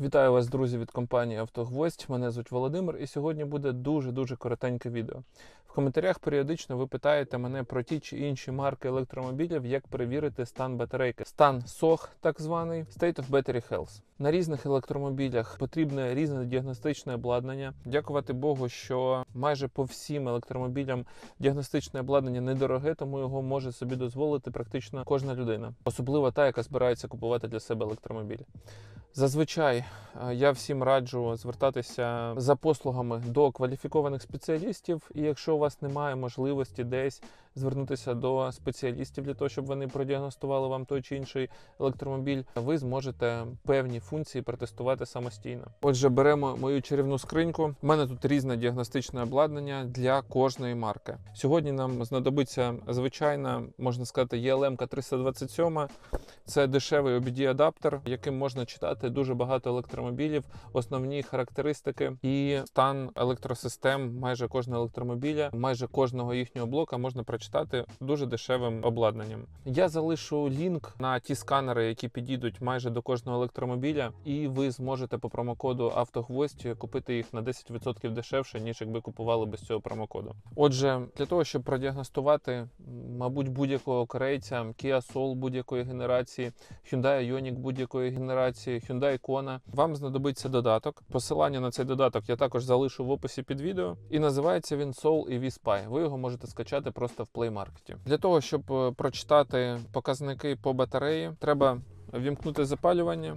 Вітаю вас, друзі, від компанії Автогвоздь. Мене звуть Володимир, і сьогодні буде дуже-дуже коротеньке відео. В коментарях періодично ви питаєте мене про ті чи інші марки електромобілів, як перевірити стан батарейки. Стан SOH, так званий State of Battery Health. На різних електромобілях потрібне різне діагностичне обладнання. Дякувати Богу, що майже по всім електромобілям діагностичне обладнання недороге, тому його може собі дозволити практично кожна людина, особливо та, яка збирається купувати для себе електромобіль. Зазвичай е, я всім раджу звертатися за послугами до кваліфікованих спеціалістів, і якщо у вас немає можливості десь звернутися до спеціалістів для того, щоб вони продіагностували вам той чи інший електромобіль, ви зможете певні функції протестувати самостійно. Отже, беремо мою чарівну скриньку. У мене тут різне діагностичне обладнання для кожної марки. Сьогодні нам знадобиться звичайна, можна сказати, ELM 327. Це дешевий OBD-адаптер, яким можна читати дуже багато електромобілів, основні характеристики і стан електросистем майже кожного електромобіля, майже кожного їхнього блока можна прочитати дуже дешевим обладнанням. Я залишу лінк на ті сканери, які підійдуть майже до кожного електромобіля, і ви зможете по промокоду «Автогвоздь» купити їх на 10% дешевше, ніж якби купували без цього промокоду. Отже, для того, щоб продіагностувати, мабуть, будь-якого корейця, Kia Soul будь-якої генерації, Hyundai Ioniq будь-якої генерації, Hyundai Kona, вам знадобиться додаток. Посилання на цей додаток я також залишу в описі під відео. І називається він Soul EV Spy. Ви його можете скачати просто в Market. Для того, щоб е, прочитати показники по батареї, треба вімкнути запалювання.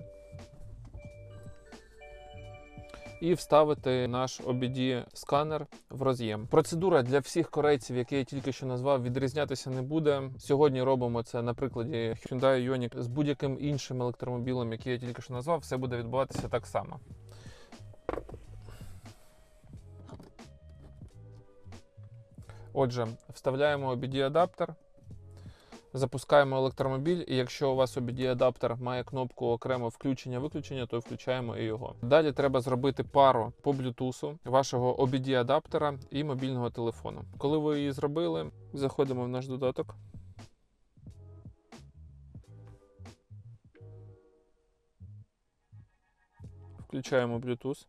І вставити наш OBD сканер в роз'єм. Процедура для всіх корейців, які я тільки що назвав, відрізнятися не буде. Сьогодні робимо це на прикладі Hyundai Ioniq з будь-яким іншим електромобілем, який я тільки що назвав. Все буде відбуватися так само. Отже, вставляємо OBD-адаптер, запускаємо електромобіль, і якщо у вас OBD-адаптер має кнопку окремо включення-виключення, то включаємо і його. Далі треба зробити пару по Bluetooth вашого OBD-адаптера і мобільного телефону. Коли ви її зробили, заходимо в наш додаток. Включаємо Bluetooth.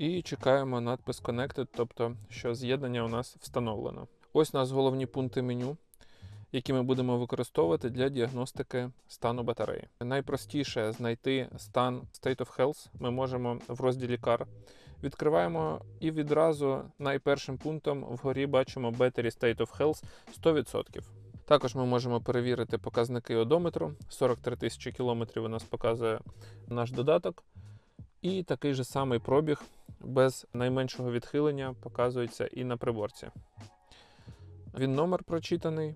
І чекаємо надпис Connected, тобто що з'єднання у нас встановлено. Ось у нас головні пункти меню, які ми будемо використовувати для діагностики стану батареї. Найпростіше знайти стан State of Health ми можемо в розділі Car. Відкриваємо і відразу найпершим пунктом вгорі бачимо Battery State of Health 100%. Також ми можемо перевірити показники одометру. 43 тисячі кілометрів у нас показує наш додаток. І такий же самий пробіг без найменшого відхилення показується і на приборці. Він номер прочитаний,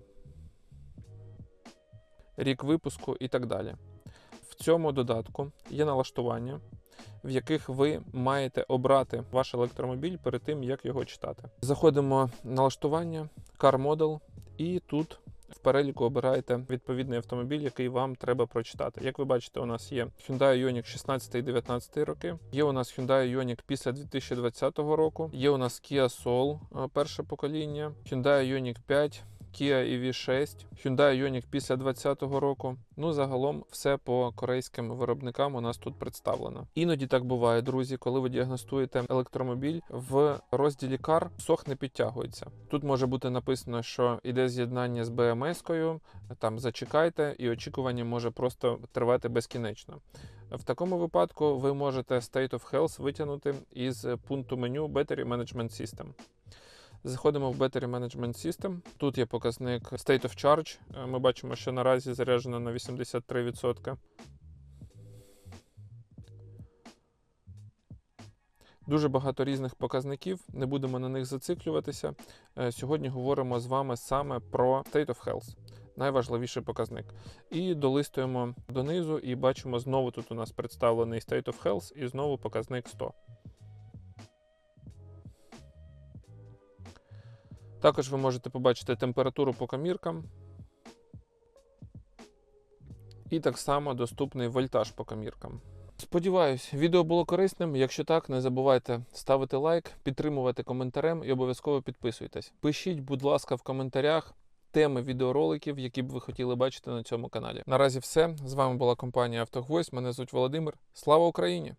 рік випуску і так далі. В цьому додатку є налаштування, в яких ви маєте обрати ваш електромобіль перед тим, як його читати. Заходимо в налаштування, Car Model, і тут в переліку обираєте відповідний автомобіль, який вам треба прочитати. Як ви бачите, у нас є Hyundai Ioniq 16 і 19 роки. Є у нас Hyundai Ioniq після 2020 року. Є у нас Kia Soul е, перше покоління, Hyundai Ioniq 5. Kia EV6, Hyundai Ioniq після 2020 року. Ну, загалом, все по корейським виробникам у нас тут представлено. Іноді так буває, друзі, коли ви діагностуєте електромобіль в розділі CAR, сох не підтягується. Тут може бути написано, що йде з'єднання з BMS-кою, там зачекайте, і очікування може просто тривати безкінечно. В такому випадку ви можете State of Health витягнути із пункту меню Battery Management System. Заходимо в Battery Management System. Тут є показник State of Charge. Е, Ми бачимо, що наразі заряджено на 83%. Дуже багато різних показників, не будемо на них зациклюватися. Е, Сьогодні говоримо з вами саме про State of Health, найважливіший показник. І долистуємо донизу і бачимо знову тут у нас представлений State of Health і знову показник 100. Також ви можете побачити температуру по каміркам. І так само доступний вольтаж по каміркам. Сподіваюсь, відео було корисним. Якщо так, не забувайте ставити лайк, підтримувати коментарем і обов'язково підписуйтесь. Пишіть, будь ласка, в коментарях теми відеороликів, які б ви хотіли бачити на цьому каналі. Наразі все. З вами була компанія Автогвоздь. Мене звуть Володимир. Слава Україні!